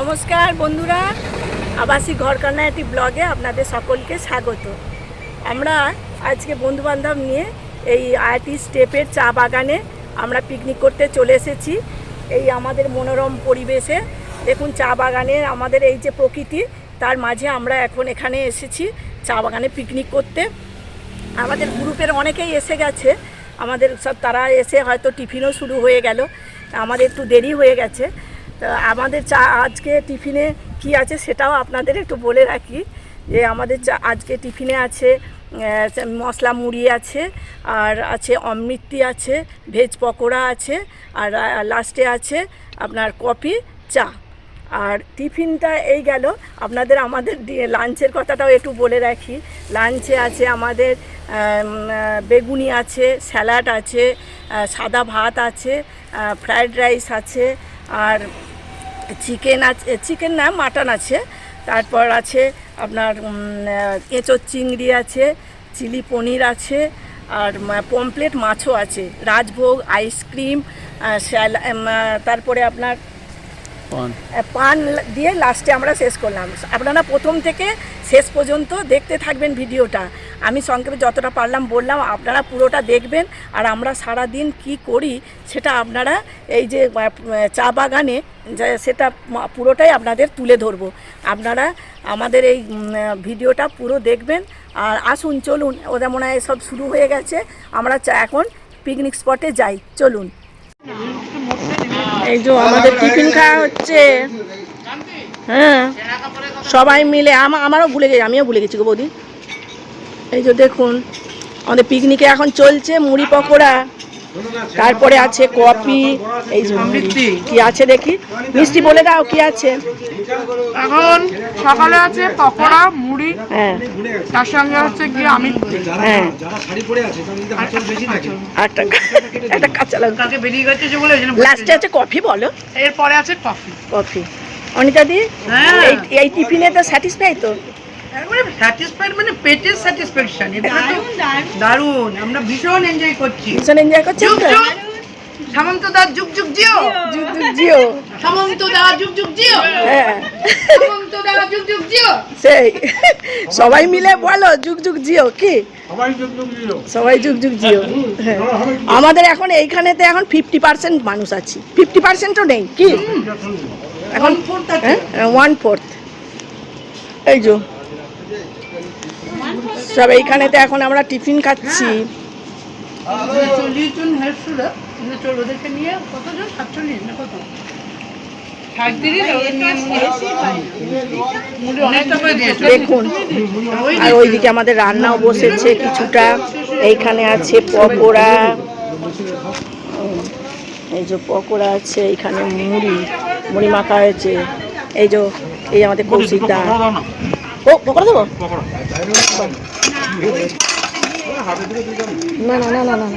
নমস্কার বন্ধুরা, আবাসিক ঘরকন্যা একটি ব্লগে আপনাদের সকলকে স্বাগত। আমরা আজকে বন্ধুবান্ধব নিয়ে এই আইটি স্টেপের চা বাগানে আমরা পিকনিক করতে চলে এসেছি। এই আমাদের মনোরম পরিবেশে, দেখুন চা বাগানের আমাদের এই যে প্রকৃতি, তার মাঝে আমরা এখন এখানে এসেছি চা বাগানে পিকনিক করতে। আমাদের গ্রুপের অনেকেই এসে গেছে, আমাদের সব তারা এসে হয়তো টিফিনও শুরু হয়ে গেল, আমাদের একটু দেরি হয়ে গেছে। তো আমাদের চা, আজকে টিফিনে কি আছে সেটাও আপনাদের একটু বলে রাখি। যে আমাদের চা, আজকে টিফিনে আছে মশলা মুড়ি আছে, আর আছে অমৃতি আছে, ভেজ পকোড়া আছে, আর লাস্টে আছে আপনার কফি, চা। আর টিফিনটা এই গেল। আপনাদের আমাদের লাঞ্চের কথাটাও একটু বলে রাখি। লাঞ্চে আছে আমাদের বেগুনি আছে, স্যালাড আছে সাদা ভাত আছে ফ্রায়েড রাইস আছে আর চিকেন আছে চিকেন না মাটন আছে। তারপর আছে আপনার এঁচোর চিংড়ি আছে চিলি পনির আছে আর পমপ্লেট মাছও আছে। রাজভোগ আইসক্রিম তারপরে আপনার পান দিয়ে লাস্টে আমরা শেষ করলাম। আপনারা প্রথম থেকে শেষ পর্যন্ত দেখতে থাকবেন ভিডিওটা। আমি সংক্ষেপে যতটা পারলাম বললাম, আপনারা পুরোটা দেখবেন আর আমরা সারা দিন কি করি সেটা আপনারা এই যে চা বাগানে সেটা পুরোটাই আপনাদের তুলে ধরবো। আপনারা আমাদের এই ভিডিওটা পুরো দেখবেন আর আসুন, চলুন, ওদের মনে হয় সব শুরু হয়ে গেছে। আমরা এখন পিকনিক স্পটে যাই, চলুন। এই যে আমাদের টিফিন খাওয়া হচ্ছে। হ্যাঁ সবাই মিলে, আমা, আমারও ভুলে গেছি, আমিও ভুলে গেছি গো বৌদি। এই যে দেখুন আমাদের পিকনিকে এখন চলছে মুড়ি পকোড়া। তারপরে আছে কফি এই। কি আছে দেখি? মিষ্টি বলে দাও কি আছে? এখন সকালে আছে পকোড়া মুড়ি। হ্যাঁ। তার সঙ্গে হচ্ছে গিয়ে আমি হ্যাঁ। একটা একটা কাঁচা লঙ্কা। কাকে বেরিয়ে গেছে যে বলে লাস্টে আছে কফি বলো। এরপরে আছে কফি। কফি। অনিতা দি হ্যাঁ। এই এই টিফিনে তো স্যাটিসফাই তো? একবারে স্যাটিসফাইড মানে পেটের স্যাটিসফ্যাকশন এটা তো দারুণ আমরা ভীষণ এনজয় করছি। ভীষণ এনজয় সামন্ত দা যুগ যুগ জিও। যুগ যুগ জিও। সামন্ত দা যুগ যুগ জিও। হ্যাঁ। সামন্ত দা যুগ যুগ জিও। সেই। সবাই মিলে বলো যুগ যুগ জিও কি? সবাই যুগ যুগ দিও সবাই যুগ যুগ জিও। হ্যাঁ। আমাদের এখন এইখানেতে এখন ফিফটি পার্সেন্ট মানুষ আছি। ফিফটি পার্সেন্টও নেই কি? এখন হ্যাঁ ওয়ান ফোর্থ এই যে। সব এইখানেতে এখন আমরা টিফিন খাচ্ছি। চল্লিশ জন হেল্প চল ওদেরকে নিয়ে কতজন? সাতচল্লিশ না কত? সাঁত্রিশ ওদের নিয়ে মুড়ি। অনেকটা করে দিয়েছ। দেখুন আর ওইদিকে আমাদের রান্নাও বসেছে কিছুটা। এইখানে আছে পকোড়া। এই যে পকোড়া আছে এইখানে মুড়ি। মুড়ি মাখা হয়েছে। এই যে এই আমাদের কৌশিক দা ও পকোড়া দেবো? না না না না না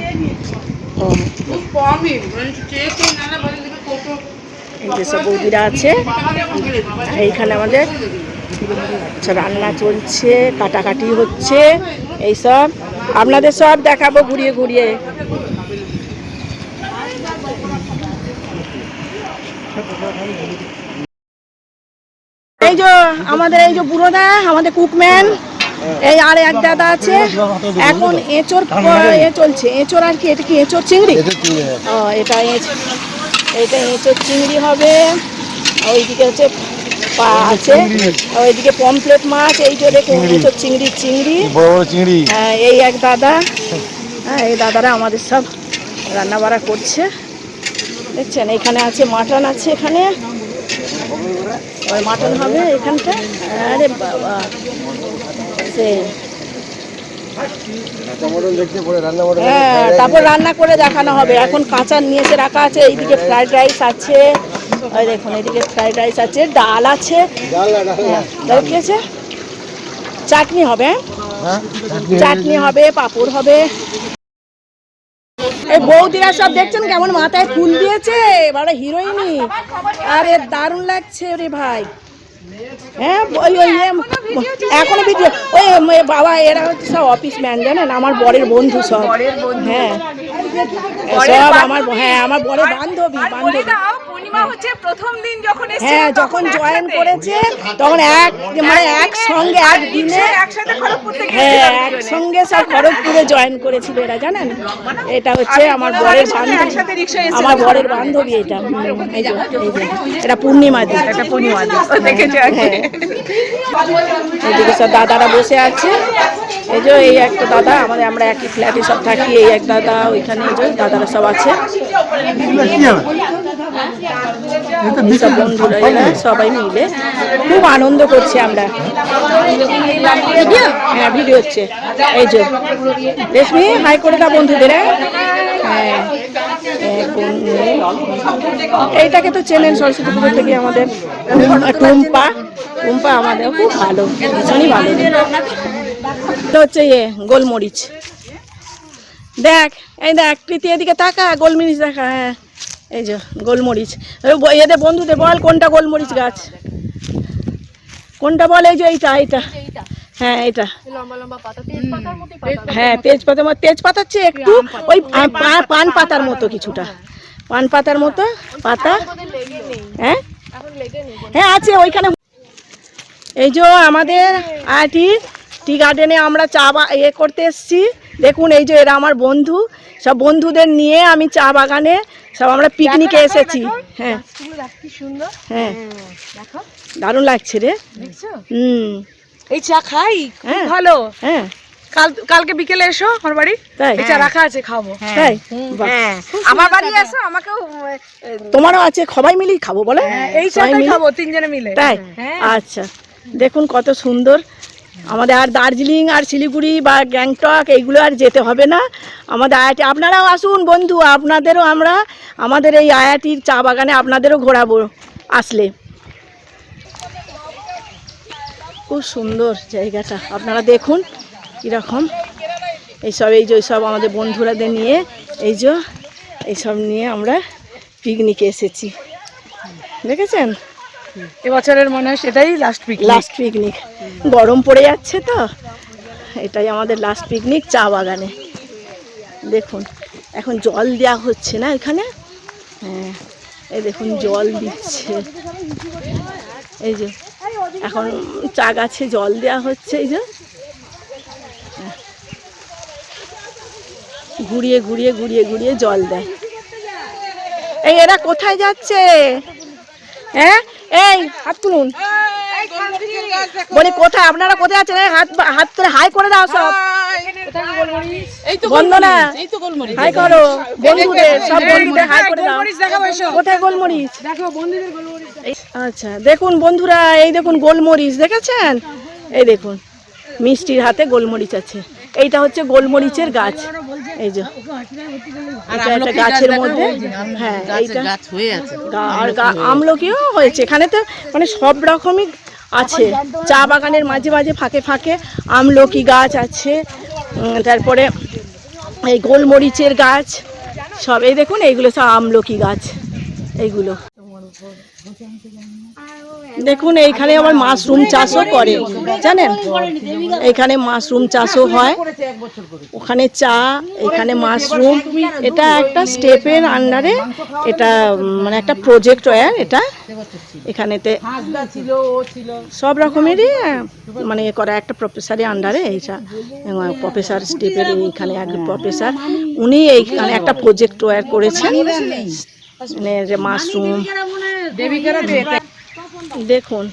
বৌদিরা আছে এইখানে আমাদের আচ্ছা, রান্না চলছে কাটাকাটি হচ্ছে এইসব আপনাদের সব দেখাবো ঘুরিয়ে ঘুরিয়ে। এই যে আমাদের এই যে বুড়োদা আমাদের কুকম্যান এই আর এক দাদা আছে এখন এঁচোর এ চলছে এঁচোর আর কি এটা কি এঁচোর চিংড়ি? ও এটা এটা এঁচোর চিংড়ি হবে ওইদিকে হচ্ছে পা আছে ওইদিকে পমপ্লেট মাছ এই যে দেখুন এঁচোর চিংড়ি হ্যাঁ এই এক দাদা। হ্যাঁ এই দাদারা আমাদের সব রান্না বাড়া করছে। দেখছেন এখানে আছে মাটন আছে এখানে। ওই মাটন হবে এখানটা আরে বাবা। করে হ্যাঁ তারপর রান্না করে দেখানো হবে। এখন কাঁচা নিয়ে এসে রাখা আছে। এইদিকে ফ্রাইড রাইস আছে। ওই দেখুন এইদিকে ফ্রাইড রাইস আছে। ডাল আছে। ডাল ডাল। হ্যাঁ, চাটনি হবে। হ্যাঁ? হ্যাঁ চাটনি হবে পাঁপড় হবে। এই বৌদিরা সব দেখছেন কেমন মাথায় ফুল দিয়েছে? এবারে হিরোইনি আরে দারুণ লাগছে রে ভাই। হ্যাঁ ওই ওই এখনও ভিডিও ওই ওই বাবা এরা হচ্ছে সব অফিস ম্যান জানেন? আমার বরের বন্ধু সব। হ্যাঁ। সব আমার হ্যাঁ আমার বরের বান্ধবী বান্ধবী। পূর্ণিমা হচ্ছে প্রথম দিন যখন হ্যাঁ যখন জয়েন করেছে তখন এক মানে একসঙ্গে এক দিনে হ্যাঁ একসঙ্গে সব খড়গপুরে জয়েন করেছিল এরা জানেন? এটা হচ্ছে আমার বরের বান্ধবী। আমার বরের বান্ধবী এটা। এটা পূর্ণিমা দিন। এটা পূর্ণিমা দিন। দেখেছ হ্যাঁ। এইদিকে সব দাদারা বসে আছে। এই যে এই একটা দাদা আমাদের আমরা একই ফ্ল্যাটে সব থাকি এই এক দাদা ওইখানে এই যে দাদারা সব আছে। বন্ধুরা সবাই মিলে। খুব আনন্দ করছি আমরা। হ্যাঁ ভিডিও হচ্ছে। এই যে রেশমি হাই করে দাও বন্ধুদের হ্যাঁ? হ্যাঁ এই এইটাকে তো চেনেন সরস্বতী পুজো থেকে আমাদের। টুম্পা টুম্পা আমাদের খুব ভালো ভীষণই ভালো। তো হচ্ছে ইয়ে গোলমরিচ। দেখ এই দেখ প্রীতি এদিকে তাকা গোলমরিচ দেখা হ্যাঁ। এই যে গোলমরিচ। এ ব- এদের বন্ধুদের বল কোনটা গোলমরিচ গাছ? কোনটা বল? এই যে এইটা এইটা। হ্যাঁ এটা হ্যাঁ তেজপাতা মতো তেজপাতার চেয়ে একটু ওই পান পাতার মতো কিছুটা। পান পাতার মতো পাতা। হ্যাঁ? হ্যাঁ আছে ওইখানে। এই যে আমাদের আটি টি গার্ডেনে আমরা চা বা- ইয়ে করতে এসেছি। দেখুন এই যে এরা আমার বন্ধু সব বন্ধুদের নিয়ে আমি চা বাগানে সব আমরা পিকনিকে এসেছি। হ্যাঁ। হ্যাঁ। দারুণ লাগছে রে। হুম। এই চা খাই হ্যাঁ। ভালো। হ্যাঁ। কাল কালকে বিকেলে এসো আমার বাড়ি। তাই? এই চা রাখা আছে খাব। তাই? বাহ। আমার বাড়ি এসো আমাকেও তোমারও আছে সবাই মিলেই খাব বলে। এই চাটাই খাব তিনজনে মিলে। তাই? আচ্ছা। দেখুন কত সুন্দর আমাদের আর দার্জিলিং আর শিলিগুড়ি বা গ্যাংটক এইগুলো আর যেতে হবে না। আমাদের আয়াটি, আপনারাও আসুন বন্ধু, আপনাদেরও আমরা, আমাদের এই আয়াটির চা বাগানে আপনাদেরও ঘোরাবো আসলে। খুব সুন্দর জায়গাটা, আপনারা দেখুন কীরকম। এইসব, এই যে সব আমাদের বন্ধুরাদের নিয়ে, এই যে এইসব নিয়ে আমরা পিকনিকে এসেছি। দেখেছেন? এবছরের মনে হয় সেটাই লাস্ট উইক লাস্ট পিকনিক গরম পড়ে যাচ্ছে তো। এটাই আমাদের লাস্ট পিকনিক চা বাগানে। দেখুন, এখন জল দেওয়া হচ্ছে না এখানে? হ্যাঁ এই দেখুন, জল দিচ্ছে। এই যে, এখন চা গাছে জল দেওয়া হচ্ছে, এই যে। ঘুরিয়ে ঘুরিয়ে ঘুরিয়ে ঘুরিয়ে জল দেয়। এই এরা কোথায় যাচ্ছে? হ্যাঁ? এই হাত তুলুন। বলি কোথায়? আপনারা কোথায় আছেন? এই হাত হাত করে হাই করে দাও সব। হাই করো। বন্ধুদের সব বন্ধুদের হাই করে দাও। কোথায় গোলমরিচ? আচ্ছা দেখুন বন্ধুরা এই দেখুন গোলমরিচ দেখেছেন? এই দেখুন মিষ্টির হাতে গোলমরিচ আছে। এইটা হচ্ছে গোলমরিচের গাছ। এই যে এটা একটা গাছের মধ্যে। হ্যাঁ এইটা। আর গা- আমলকিও হয়েছে। এখানে তো মানে সব রকমই আছে। চা বাগানের মাঝে মাঝে ফাঁকে ফাঁকে আমলকি গাছ আছে। তারপরে এই গোলমরিচের গাছ সব এই দেখুন এইগুলো সব আমলকি গাছ। এইগুলো। দেখুন, এইখানে আবার মাশরুম চাষও করে, জানেন? এইখানে মাশরুম চাষও হয়। ওখানে চা, এখানে মাশরুম। এটা একটা স্টেপের আন্ডারে এটা মানে একটা প্রজেক্ট ওয়ার এটা। এখানেতে সব রকমেরই মানে করা একটা প্রফেসরের আন্ডারে এইটা প্রফেসর স্টেপের এইখানে এক প্রফেসর উনি এইখানে একটা প্রজেক্ট ওয়ার করেছেন। মানে মাশরুম দেখুন,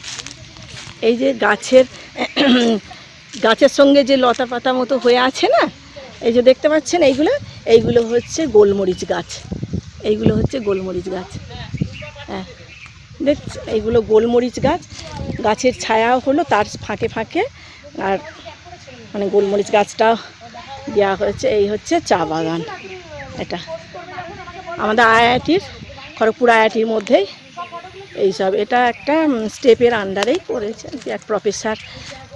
এই যে গাছের গাছের সঙ্গে যে লতা পাতা মতো হয়ে আছে না, এই যে দেখতে পাচ্ছেন এইগুলো? এইগুলো হচ্ছে গোলমরিচ গাছ। এইগুলো হচ্ছে গোলমরিচ গাছ। হ্যাঁ দেখ, এইগুলো গোলমরিচ গাছ। গাছের ছায়াও হলো, তার ফাঁকে ফাঁকে। আর মানে গোলমরিচ গাছটা দেওয়া হয়েছে, এই হচ্ছে চা বাগান। এটা আমাদের আইআইটির খড়গপুর আইআইটির মধ্যেই এইসব। এটা একটা স্টেপের আন্ডারেই করেছে যে এক প্রফেসর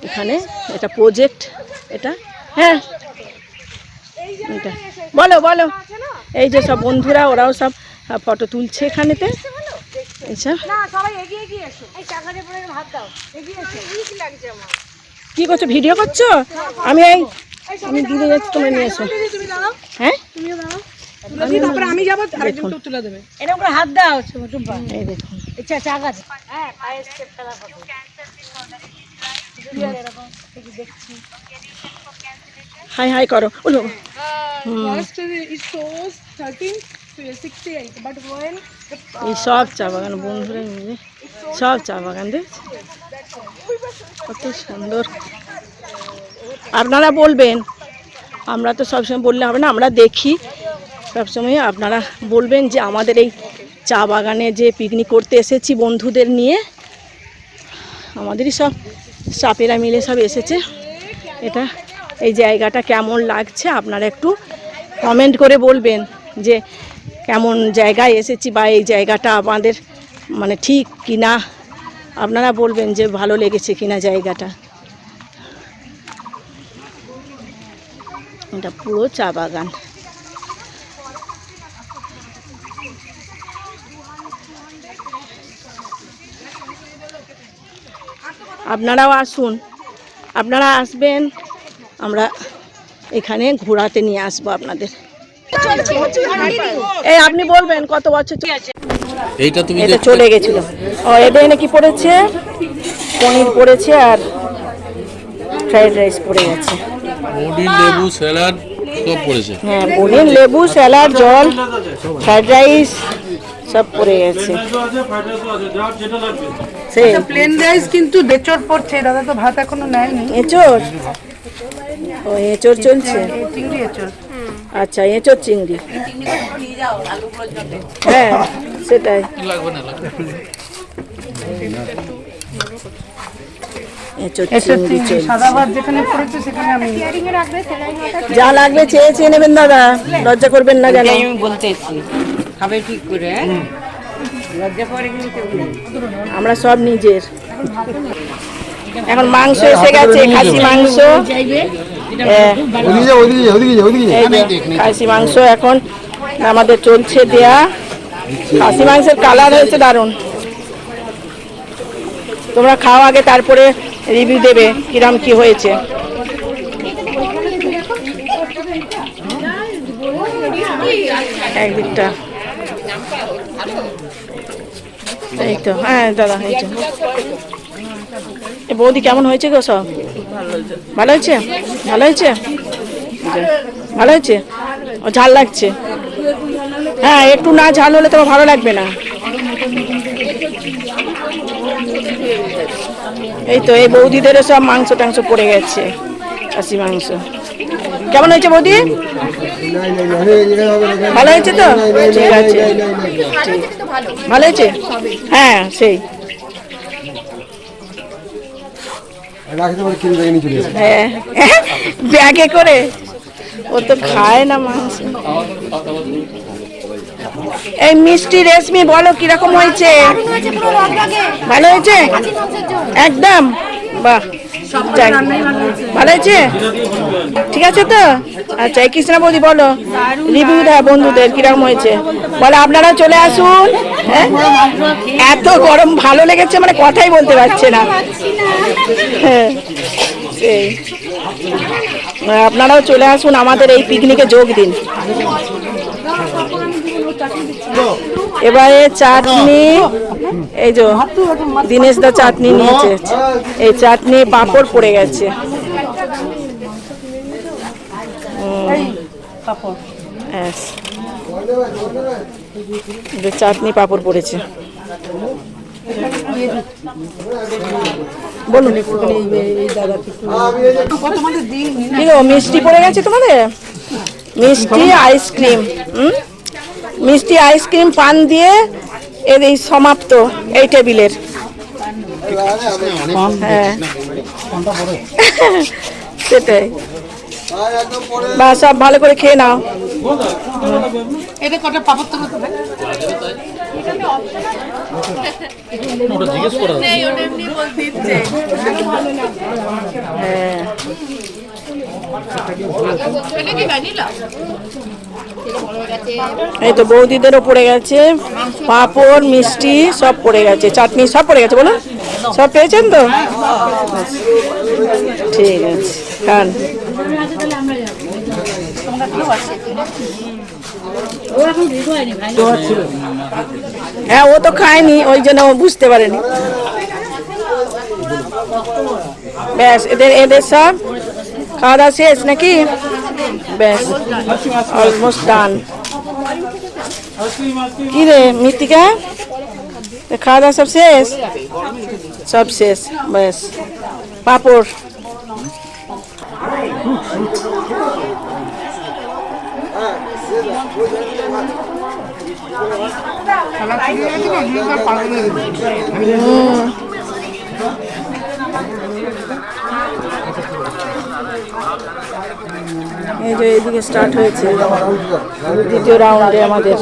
এখানে এটা প্রজেক্ট এটা হ্যাঁ। এটা। বলো বলো। এই যে সব বন্ধুরা ওরাও সব ফটো তুলছে এখানেতে। কি করছ? ভিডিও করছ? আমি এই আমি দিদি যাচ্ছি তোমরা নিয়ে এসো। হ্যাঁ? আমি যাব আরেকজন তো তুলে দেবে। এরকম হাত দাও এই দেখুন। আচ্ছা চা গাছ হাই হাই করো। ওলো First it shows 13 to 68, but when এই সব চা বাগান বন্ধুরা মিলে সব চা বাগান দেখছি কত সুন্দর। আপনারা বলবেন আমরা তো সবসময় বললে হবে না আমরা দেখি। সবসময় আপনারা বলবেন যে আমাদের এই চা বাগানে যে পিকনিক করতে এসেছি বন্ধুদের নিয়ে, আমাদেরই সব সাপেরা মিলে সব এসেছে। এটা, এই জায়গাটা কেমন লাগছে আপনারা একটু কমেন্ট করে বলবেন যে কেমন জায়গায় এসেছি বা এই জায়গাটা আমাদের মানে ঠিক কি না আপনারা বলবেন যে ভালো লেগেছে কিনা জায়গাটা। এটা পুরো চা বাগান। আপনারাও আসুন। আপনারা আসবেন আমরা এখানে ঘোরাতে নিয়ে আসব আপনাদের। এই আপনি বলবেন কত বছর এইটা তুমি এটা চলে গেছিল। ও এটা এনে কি পড়েছে? পনির পড়েছে আর ফ্রাইড রাইস পড়ে গেছে। মুড়ি লেবু স্যালাড সব পড়েছে। হ্যাঁ পনির লেবু স্যালাড জল ফ্রাইড রাইস সব পড়ে গেছে। সেই। প্লেন রাইস কিন্তু বেচর পড়ছে দাদা তো ভাত এখনও নেয়নি। এঁচড় ও এঁচড় চলছে। চিংড়ি এঁচড় আচ্ছা এঁচড় চিংড়ি। হ্যাঁ সেটাই। লাগবে না লাগবে এঁচড় এঁচড় চিংড়ি চিংড়ি চলছে। সাদা ভাত যেখানে পড়েছে সেখানে আমি যা লাগবে চেয়ে চেয়ে নেবেন দাদা। লজ্জা করবেন না কেন আমি বলতেছি খাবে ঠিক করে? লজ্জা পরে কিন্তু আমরা সব নিজের। এখন মাংস এসে গেছে খাসি মাংস। হ্যাঁ, খাসি মাংস এখন আমাদের চলছে দেয়া। খাসি মাংসের কালার হয়েছে দারুণ। তোমরা খাও আগে তারপরে রিভিউ দেবে কিরাম কি হয়েছে। একদিকটা। এই তো হ্যাঁ দাদা, এই তো। বৌদি, কেমন হয়েছে গো সব? ভালো হয়েছে? ভালো হয়েছে? ভালো হয়েছে? ও, ঝাল লাগছে। হ্যাঁ একটু না ঝাল হলে তোমার ভালো লাগবে না। এই তো, এই বৌদিদেরও সব মাংস টাংস পড়ে গেছে, খাসি মাংস। কেমন হয়েছে বৌদি? ভালো হয়েছে তো? ঠিক আছে। ভালো হয়েছে? হ্যাঁ সেই। হ্যাঁ। ব্যাগে করে? ও তো খায় না মাংস। এই মিষ্টি রেশমি বলো কীরকম হয়েছে? ভালো হয়েছে? একদম? বাহ। ভালো হয়েছে। ঠিক আছে তো? আচ্ছা এই কৃষ্ণা বৌদি বলো। রিভিউ দেয় বন্ধুদের কীরকম হয়েছে? বলো আপনারা চলে আসুন হ্যাঁ? এত গরম ভালো লেগেছে মানে কথাই বলতে পারছে না। হ্যাঁ সেই। আপনারাও চলে আসুন আমাদের এই পিকনিকে যোগ দিন। এবারে চাটনি এই যে দিনেশ দা চাটনি নিয়েছে। এই চাটনি পাঁপড় পড়ে গেছে। চাটনি পাঁপড় পড়েছে। বলুন মিষ্টি পড়ে গেছে তোমাদের? মিষ্টি আইসক্রিম। মিষ্টি আইসক্রিম পান দিয়ে এর এই সমাপ্ত এই টেবিলের। হ্যাঁ। সেটাই। বা সব ভালো করে খেয়ে নাও। এটা কটা পাপড় তো হতে হবে ওটা জিজ্ঞেস করা হ্যাঁ। এই তো বৌদিদেরও পড়ে গেছে, পাঁপড়, মিষ্টি সব পড়ে গেছে, চাটনি সব পড়ে গেছে বলুন সব পেয়েছেন তো? ঠিক আছে, খান। হ্যাঁ ও তো খায়নি, ওই জন্য ও বুঝতে পারেনি। ব্যাস, এদের এদের সব খাওয়া দাওয়া শেষ নাকি? ব্যাস অলমোস্ট ডান কি রে মৃত্তিকা খাওয়া দাওয়া সব শেষ? সব শেষ ব্যাস পাপড়। এই যে এইদিকে স্টার্ট হয়েছে দ্বিতীয় রাউন্ডে আমাদের।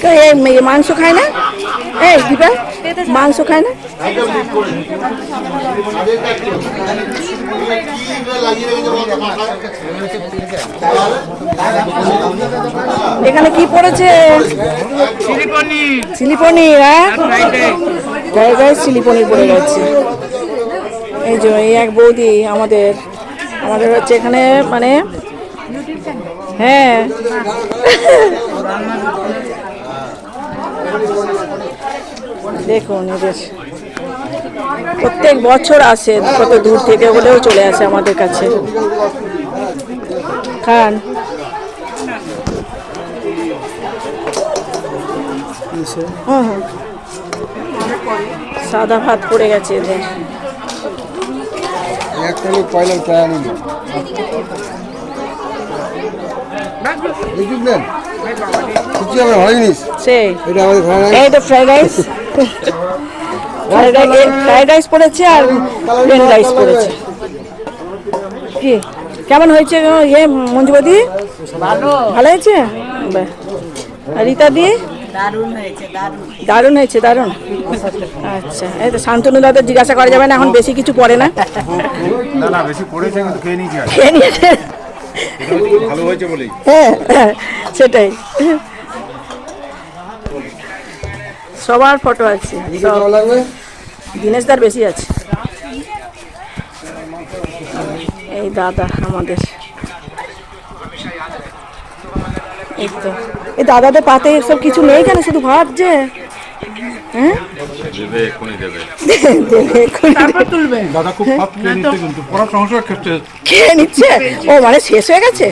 কে এই মাংস খায় না? এই দীপা মাংস খায় না? এখানে কি পড়েছে? চিলি পনির। হ্যাঁ? রাইস চিলি পনির পড়ে গেছে। এই যে এই এক বৌদি আমাদের আমাদের হচ্ছে এখানে মানে হ্যাঁ। দেখুন এদের প্রত্যেক বছর আসে কত দূর থেকে হলেও চলে আসে আমাদের কাছে। খান। সাদা ভাত পড়ে গেছে এদের সেই। এটা আমাদের ফ্রাইড রাইস ফ্রাইড রাইস পড়েছে আর প্লেন রাইস পড়েছে। কি? কেমন হয়েছে ইয়ে মঞ্জুবদি ভালো। ভালো হয়েছে। রীতা দি? দারুণ হয়েছে দারুণ। আচ্ছা এই তো শান্তনু দাদা জিজ্ঞাসা করা যাবে না এখন বেশি কিছু পড়ে না। খেয়ে নিয়েছি হ্যাঁ হ্যাঁ, সেটাই। সবার ফটো আছে দিকে ভালো দিনেশ দার বেশি আছে। এই দাদা আমাদের। এই তো। এই দাদাদের পাতে সব কিছু নেই কেন? শুধু ভাত যে? হ্যাঁ দেবে এক্ষুনি দেবে। দেবে এক্ষুনি। তুলবে দাদা খুব ভাত খেয়ে নিচ্ছে ও মানে শেষ হয়ে গেছে?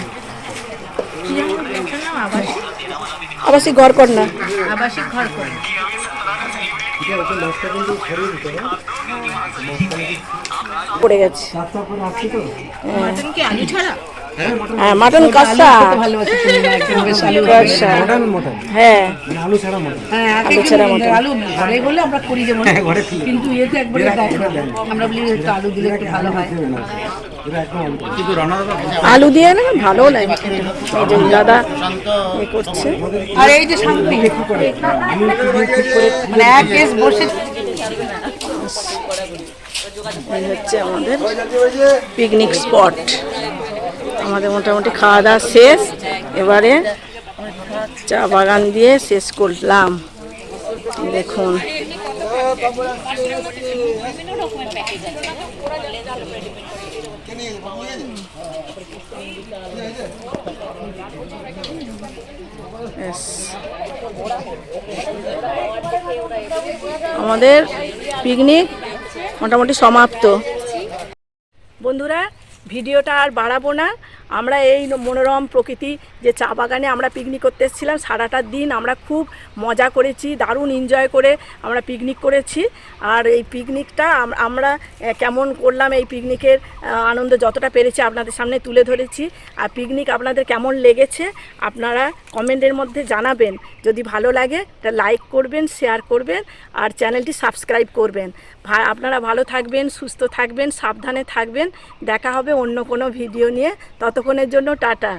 আবাসিক ঘর কর না। আবাসিক ঘর করে। পড়ে গেছে। মাটন কি আলু ছাড়া? হ্যাঁ মাটন কষা। আলু হ্যাঁ। হ্যাঁ আলু ছাড়া মটন। আলু ঘরে বলে আমরা করি যেমন। কিন্তু এতে একবারে আমরা বলি একটু আলু দিলে একটু ভালো হয়। আলু দিয়ে না। ভালো লাগে। এই যে দাদা এ করছে। আর এই যে শান্তি। মানে এক কেস বসে এই হচ্ছে আমাদের পিকনিক স্পট আমাদের মোটামুটি খাওয়া দাওয়া শেষ। এবারে চা বাগান দিয়ে শেষ করলাম। দেখুন। আমাদের পিকনিক মোটামুটি সমাপ্ত। বন্ধুরা ভিডিওটা আর বাড়াবো না। আমরা এই মনোরম প্রকৃতি, যে চা বাগানে আমরা পিকনিক করতে এসেছিলাম, সারাটা দিন আমরা খুব মজা করেছি, দারুণ এনজয় করে আমরা পিকনিক করেছি। আর এই পিকনিকটা আমরা কেমন করলাম এই পিকনিকের আনন্দ যতটা পেরেছি আপনাদের সামনে তুলে ধরেছি। আর পিকনিক আপনাদের কেমন লেগেছে আপনারা কমেন্টের মধ্যে জানাবেন। যদি ভালো লাগে তা লাইক করবেন শেয়ার করবেন, আর চ্যানেলটি সাবস্ক্রাইব করবেন। আপনারা ভালো থাকবেন, সুস্থ থাকবেন, সাবধানে থাকবেন। দেখা হবে অন্য কোনো ভিডিও নিয়ে। ততক্ষণের জন্য টাটা।